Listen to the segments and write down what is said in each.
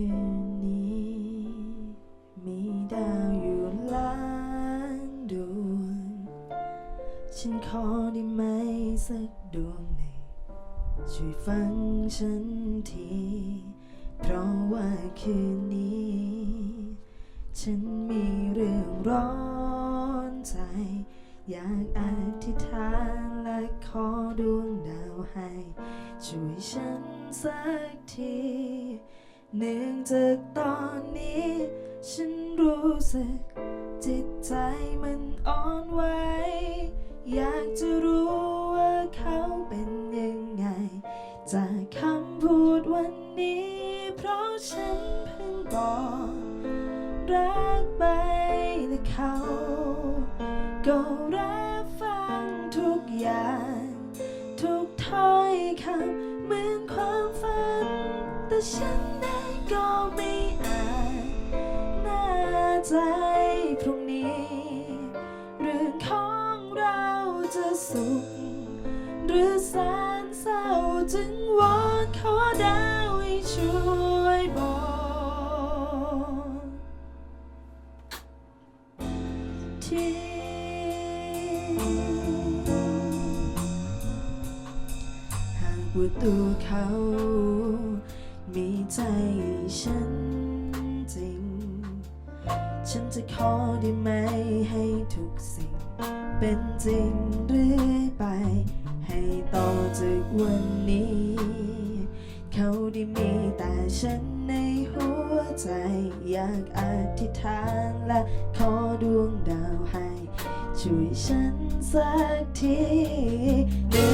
คืนนี้ มีดาวอยู่ล้านดวง ฉันขอได้ไหมสักดวงหนึ่ง ช่วยฟังฉันที เพราะว่าคืนนี้ ฉันมีเรื่องร้อนใจ อยากอธิษฐานและขอดวงดาวให้ ช่วยฉันสักที เนื่องจากตอนนี้ ฉันรู้สึก จิตใจมันอ่อนไหวอยากจะรู้ว่าเขาเป็นยังไง จากคำพูดวันนี้ เพราะฉันเพิ่งบอกรักไปและเขาก็รับฟังทุกอย่าง ทุกถ้อยคำเหมือนความฝันแต่ฉัน ใจพรุ่งนี้ เรื่องของเราจะสุข หรือแสนเศร้าจึงวอนขอดาวให้ช่วยบอกทีหากว่าตัวเขา มีใจฉันจริง ฉันจะขอได้ไหมให้ทุกสิ่ง เป็นจริงเรื่อยไป ให้ต่อจากวันนี้ เขาได้มีแต่ฉันในหัวใจ อยากอธิษฐานและขอดวงดาวให้ ช่วยฉันสักที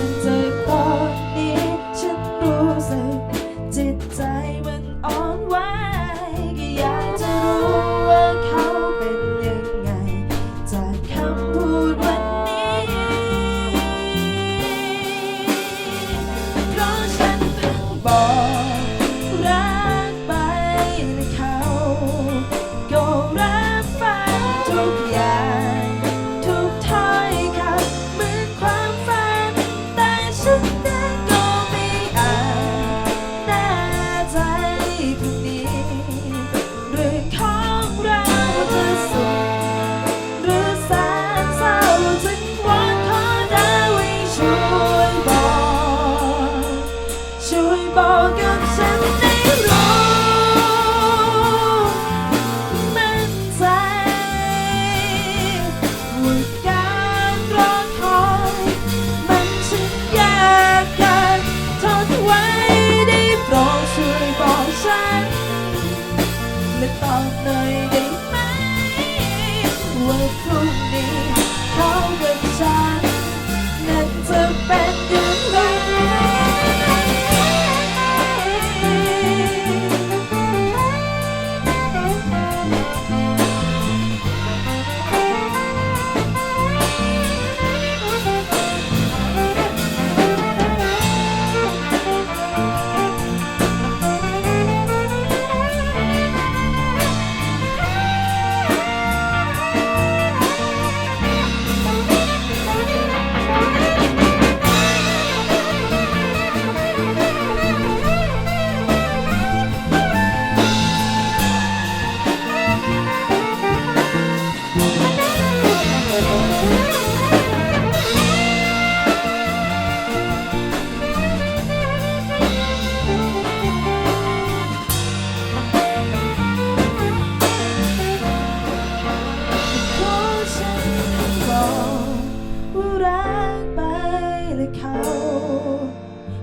และเขา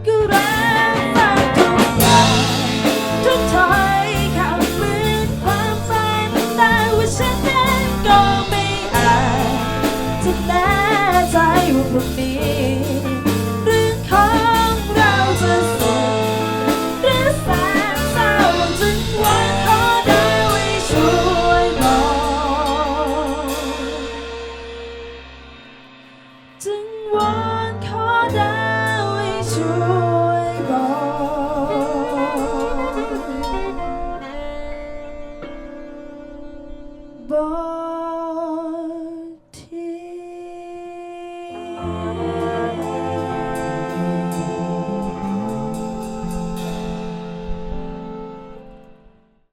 ก็รักฟังทุกอย่างทุกถ้อยคำเหมือนความฝันแต่ว่าฉันเองก็ไม่อาจจะแน่ใจว่าพรุ่งนี้